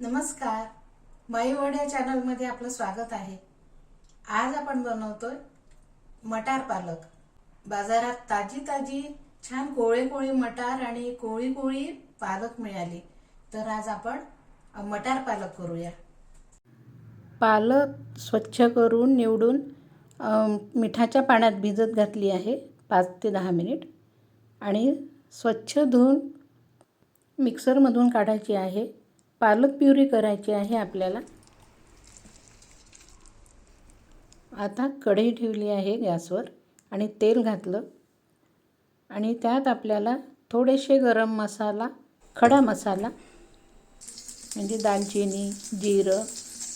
नमस्कार. माईवड्या चॅनलमध्ये आपलं स्वागत आहे. आज आपण बनवतोय मटार पालक. बाजारात ताजी ताजी छान कोळे कोळी मटार आणि कोळी कोळी पालक मिळाली. तर आज आपण मटार पालक करूया. पालक स्वच्छ करून निवडून मिठाच्या पाण्यात भिजत घातली आहे पाच ते दहा मिनिट. आणि स्वच्छ धुवून मिक्सरमधून काढायची आहे. पालक प्युरी करायची आहे आपल्याला. आता कढई ठेवली आहे गॅसवर आणि तेल घातलं. आणि त्यात आपल्याला थोडेसे गरम मसाला खडा मसाला म्हणजे दालचिनी जिरं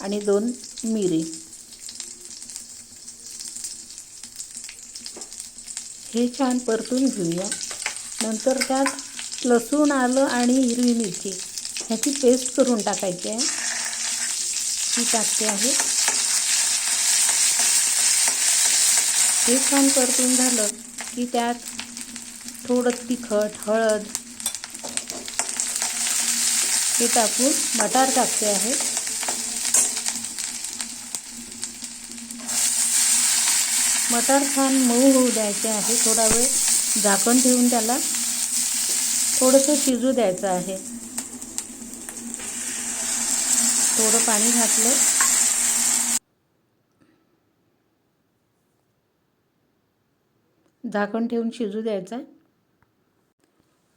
आणि दोन मिरी. हे छान परतून घेऊया. नंतर त्यात लसूण आलं आणि हिरवी मिरची. ह्याची पेस्ट करून टाकायची आहे. ती टाकते आहे. हे छान परतून झालं की त्यात थोडं तिखट हळद हे टाकून मटार टाकते आहे. मटार छान मऊ होऊ द्यायचे आहे. थोडा वेळ झाकण ठेवून त्याला थोडंसं शिजू द्यायचं आहे. थोडं पाणी घातलं. झाकण ठेवून शिजू द्यायचं. आहे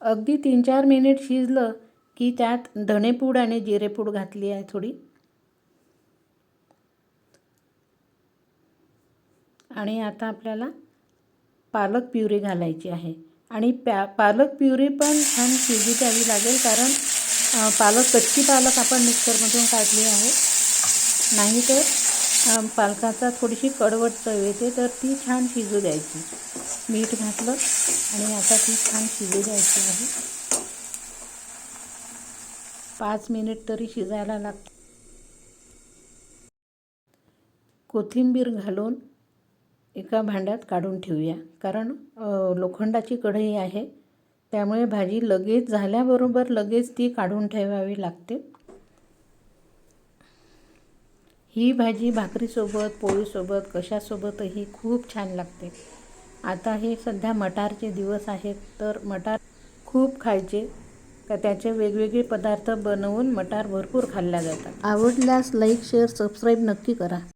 अगदी तीन चार मिनिट शिजलं की त्यात धणेपूड आणि जिरेपूड घातली आहे थोडी. आणि आता आपल्याला पालक प्युरी घालायची आहे. आणि प्या पालक प्युरी पण छान शिजू द्यावी लागेल कारण पालक कच्ची पालक आपण मिक्सरमधून काढली आहे. नाहीतर पालकाचा थोडीशी कडवट चव येते तर ती छान शिजू द्यायची. मीठ घातलं आणि आता ती छान शिजू द्यायची आहे. पाच मिनिट तरी शिजायला लागते कोथिंबीर घालून एका भांड्यात काढून ठेवूया. कारण लोखंडाची कढई आहे. त्यामुळे भाजी लगेच झाल्याबरोबर लगेच ती काढून ठेवावी लागते. ही भाजी भाकरीसोबत पोळीसोबत कशासोबतही खूप छान लागते. आता हे सध्या मटारचे दिवस आहेत तर मटार खूप खायचे. का त्याचे वेगवेगळे पदार्थ बनवून मटार भरपूर खाल्ल्या जातात. आवडल्यास लाईक शेअर सबस्क्राईब नक्की करा.